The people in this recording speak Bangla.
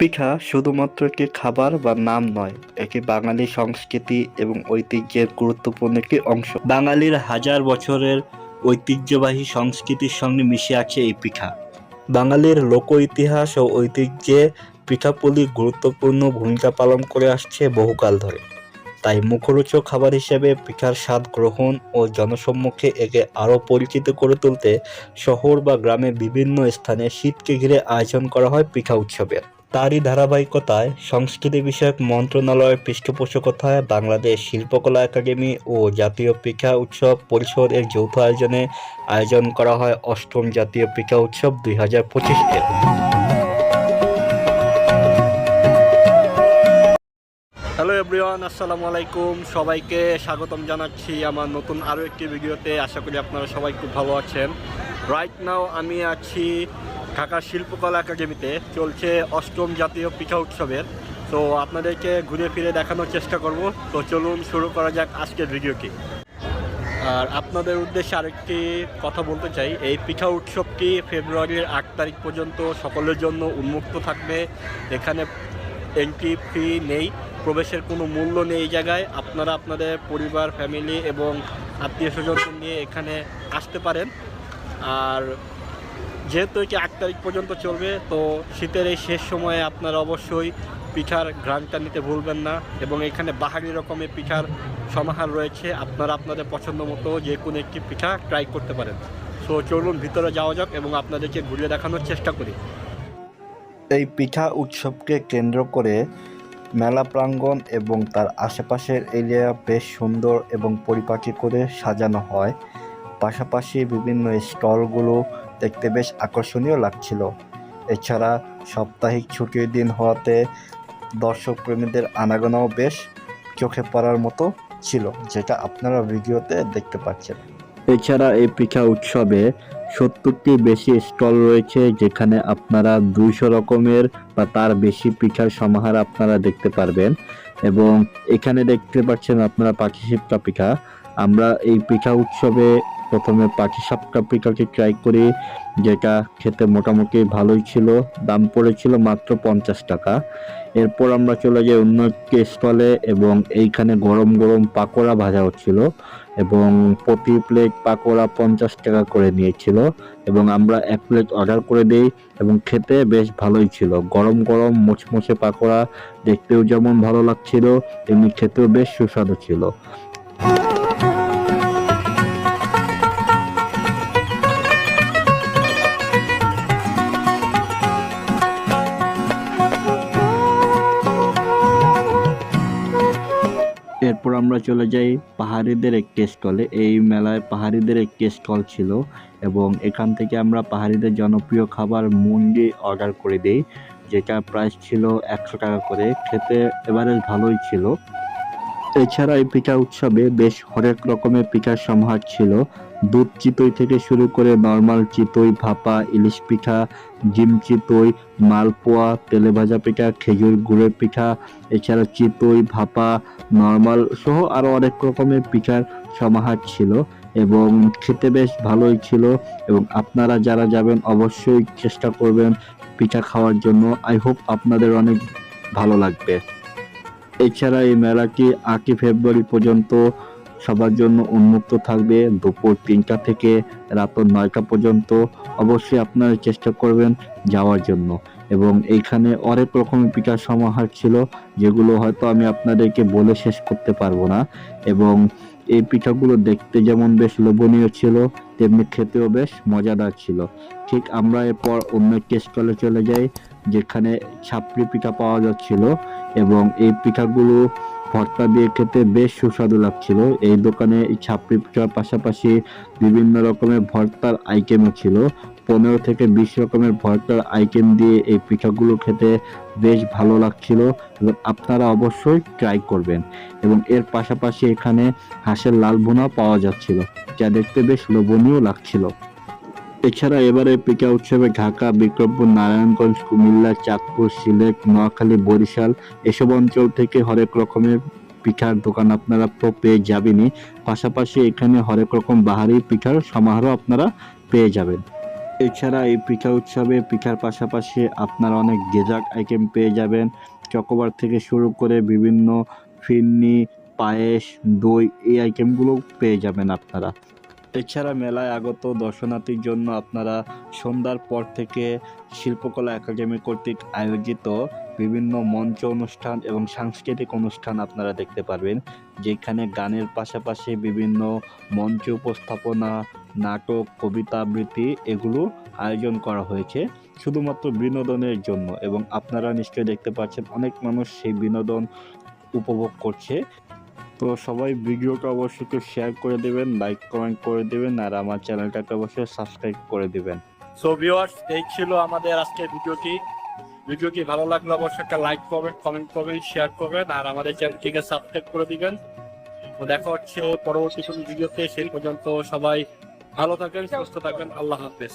পিঠা শুধুমাত্র একটি খাবার বা নাম নয়, এটি বাঙালি সংস্কৃতি এবং ঐতিহ্যের গুরুত্বপূর্ণ একটি অংশ। বাঙালির হাজার বছরের ঐতিহ্যবাহী সংস্কৃতির সঙ্গে মিশে আছে এই পিঠা। বাঙালির লোক ইতিহাস ও ঐতিহ্যে পিঠাপুলি গুরুত্বপূর্ণ ভূমিকা পালন করে আসছে বহুকাল ধরে। তাই মুখরোচক খাবার হিসেবে পিঠার স্বাদ গ্রহণ ও জনসম্মুখে একে আরও পরিচিত করে তুলতে শহর বা গ্রামে বিভিন্ন স্থানে শীতকে ঘিরে আয়োজন করা হয় পিঠা উৎসবের। তারই ধারাবাহিকতায় সংস্কৃতি বিষয়ক মন্ত্রণালয়ের পৃষ্ঠপোষকতায় বাংলাদেশ শিল্পকলা একাডেমি ও জাতীয় পিঠা উৎসব পরিষদ এর যৌথ আয়োজনে আয়োজন করা হয় অষ্টম জাতীয় পিঠা উৎসব দুই হাজার পঁচিশ হ্যালো এভরিওয়ান আসসালামু আলাইকুম। সবাইকে স্বাগতম জানাচ্ছি আমার নতুন আরও একটি ভিডিওতে। আশা করি আপনারা সবাই খুব ভালো আছেন। রাইট নাও আমি আছি ঢাকা শিল্পকলা একাডেমিতে চলছে অষ্টম জাতীয় পিঠা উৎসবের। তো আপনাদেরকে ঘুরে ফিরে দেখানোর চেষ্টা করব। তো চলুন শুরু করা যাক আজকের ভিডিওটি। আর আপনাদের উদ্দেশ্যে আরেকটি কথা বলতে চাই। এই পিঠা উৎসবটি ফেব্রুয়ারির আট তারিখ পর্যন্ত সকলের জন্য উন্মুক্ত থাকবে। এখানে এন্ট্রি ফি নেই, প্রবেশের কোনো মূল্য নেই এই জায়গায়। আপনারা আপনাদের পরিবার ফ্যামিলি এবং আত্মীয় স্বজনকে নিয়ে এখানে আসতে পারেন। আর যেহেতু এটি আট তারিখ পর্যন্ত চলবে, তো শীতের এই শেষ সময়ে আপনারা অবশ্যই পিঠার ঘ্রাণটা নিতে ভুলবেন না এবং এখানে বাহারি রকমের পিঠার সমাহার রয়েছে। আপনারা আপনাদের পছন্দ মতো যে কোনো একটি পিঠা ট্রাই করতে পারেন। সো চলুন ভিতরে যাওয়া যাক এবং আপনাদেরকে ঘুরিয়ে দেখানোর চেষ্টা করি। এই পিঠা উৎসবকে কেন্দ্র করে মেলা প্রাঙ্গণ এবং তার আশেপাশের এরিয়া বেশ সুন্দর এবং পরিপাটি করে সাজানো হয়। পাশাপাশি বিভিন্ন স্টলগুলো দেখতে বেশ আকর্ষণীয় লাগছিল। এছাড়া সাপ্তাহিক ছুটির দিন হওয়াতে দর্শক প্রেমীদের আনাগোনাও বেশ চোখে পড়ার মতো ছিল, যেটা আপনারা ভিডিওতে দেখতে পাচ্ছেন। এছাড়া এই পিঠা উৎসবে সত্তরটি বেশি স্টল রয়েছে, যেখানে আপনারা দুইশো রকমের বা তার বেশি পিঠার সমাহার আপনারা দেখতে পারবেন। এবং এখানে দেখতে পাচ্ছেন আপনারা পাটিসাপটা পিঠা। আমরা এই পিঠা উৎসবে প্রথমে পাটিসাপটা পিঠাকে ট্রাই করি যেটা খেতে মোটামুটি ভালোই ছিল, দাম পড়েছিল মাত্র পঞ্চাশ টাকা। এরপর আমরা চলে যাই অন্য একটি স্টলে এবং এইখানে গরম গরম পাকোড়া ভাজা হচ্ছিল এবং প্রতি প্লেট পাকোড়া পঞ্চাশ টাকা করে নিয়েছিল এবং আমরা এক প্লেট অর্ডার করে দিই এবং খেতে বেশ ভালোই ছিল। গরম গরম মুচমুচে পাকোড়া দেখতেও যেমন ভালো লাগছিল, তেমনি খেতেও বেশ সুস্বাদু ছিল। চলে যাই পাহাড়িদের একটি স্টলে এই মেলায় পাহাড়িদের একটি স্টল ছিল এবং এখান থেকে আমরা পাহাড়িদের জনপ্রিয় খাবার মুন্ডি অর্ডার করে দিই, যেটা প্রাইস ছিল একশো টাকা করে। খেতে এবারে ভালোই ছিল। এছাড়া এই পিঠা উৎসবে বেশ হরেক রকমের পিঠার সমাহার ছিল। দুধ চিতই থেকে শুরু করে নর্মাল চিতই, ভাপা, ইলিশ পিঠা জিম চিতই, মালপোয়া তেলে ভাজা পিঠা, খেজুর গুড়ের পিঠা, এছাড়া চিতই, ভাপা, নর্মাল সহ আরও অনেক রকমের পিঠার সমাহার ছিল এবং খেতে বেশ ভালোই ছিল এবং আপনারা যারা যাবেন অবশ্যই চেষ্টা করবেন পিঠা খাওয়ার জন্য। আই হোপ আপনাদের অনেক ভালো লাগবে। এছাড়া এই মেলাটি আটই ফেব্রুয়ারি পর্যন্ত সবার জন্য উন্মুক্ত থাকবে দুপুর তিনটা থেকে রাত নয়টা পর্যন্ত। অবশ্যই আপনারা চেষ্টা করবেন যাওয়ার জন্য। এবং এইখানে অনেক রকমের পিঠার সমাহার ছিল, যেগুলো হয়তো আমি আপনাদেরকে বলে শেষ করতে পারব না। এবং এই পিঠাগুলো দেখতে যেমন বেশ লোভনীয় ছিল, তেমনি খেতেও বেশ মজাদার ছিল। ঠিক আমরা এরপর অন্য একটি স্টলে চলে যাই, যেখানে ছাপড়ি পিঠা পাওয়া যাচ্ছিল। এবং এই পিঠাগুলো ভর্তা দিয়ে খেতে বেশ সুস্বাদু লাগছিল। এই দোকানে ছাপড়ি পিঠার পাশাপাশি বিভিন্ন রকমের ভর্তার আইটেমও ছিল। পনেরো থেকে বিশ রকমের ভর্তার আইটেম দিয়ে এই পিঠাগুলো খেতে বেশ ভালো লাগছিল এবং আপনারা অবশ্যই ট্রাই করবেন। এবং এর পাশাপাশি এখানে হাঁসের লাল ভুনা পাওয়া যাচ্ছিল, যা দেখতে বেশ লোভনীয় লাগছিল। এছাড়া এবারে পিঠা উৎসবে ঢাকা, বিক্রমপুর, নারায়ণগঞ্জ, কুমিল্লা, চাঁদপুর, সিলেট, নোয়াখালী, বরিশাল এসব অঞ্চল থেকে হরেক রকমের পিঠার দোকান আপনারা তো পেয়ে যাবেনই। পাশাপাশি এখানে হরেক রকম বাহারি পিঠার সমাহারও আপনারা পেয়ে যাবেন। এছাড়া এই পিঠা উৎসবে পিঠার পাশাপাশি আপনারা অনেক ডেজার্ট আইটেম পেয়ে যাবেন। চকোবার থেকে শুরু করে বিভিন্ন ফিরনি, পায়েস, দই এই আইটেমগুলো পেয়ে যাবেন আপনারা। এছাড়া মেলায় আগত দর্শনার্থীর জন্য আপনারা সন্ধ্যার পর থেকে শিল্পকলা একাডেমি কর্তৃক আয়োজিত বিভিন্ন মঞ্চ অনুষ্ঠান এবং সাংস্কৃতিক অনুষ্ঠান আপনারা দেখতে পারবেন, যেখানে গানের পাশাপাশি বিভিন্ন মঞ্চ উপস্থাপনা, নাটক, কবিতা আবৃত্তি এগুলো আয়োজন করা হয়েছে, শুধুমাত্র বিনোদনের জন্য। এবং আপনারা নিশ্চয়ই দেখতে পাচ্ছেন অনেক মানুষ সেই বিনোদন উপভোগ করছে। তো সবাই ভিডিওটা অবশ্যই শেয়ার করে দেবেন লাইক কমেন্ট করে দেবেন, আর আমার চ্যানেলটাকে অবশ্যই সাবস্ক্রাইব করে দিবেন। সো ভিউয়ার্স এই ছিল আমাদের আজকের ভিডিওটি। ভিডিওটি ভালো লাগলে অবশ্যই একটা লাইক করবেন কমেন্ট করবেন শেয়ার করবেন, আর আমাদের চ্যানেলটিকে সাবস্ক্রাইব করে দিবেন। তো দেখা হচ্ছে পরবর্তী কোনো ভিডিওতে, সেই পর্যন্ত সবাই ভালো থাকেন, সুস্থ থাকবেন আল্লাহ হাফেজ।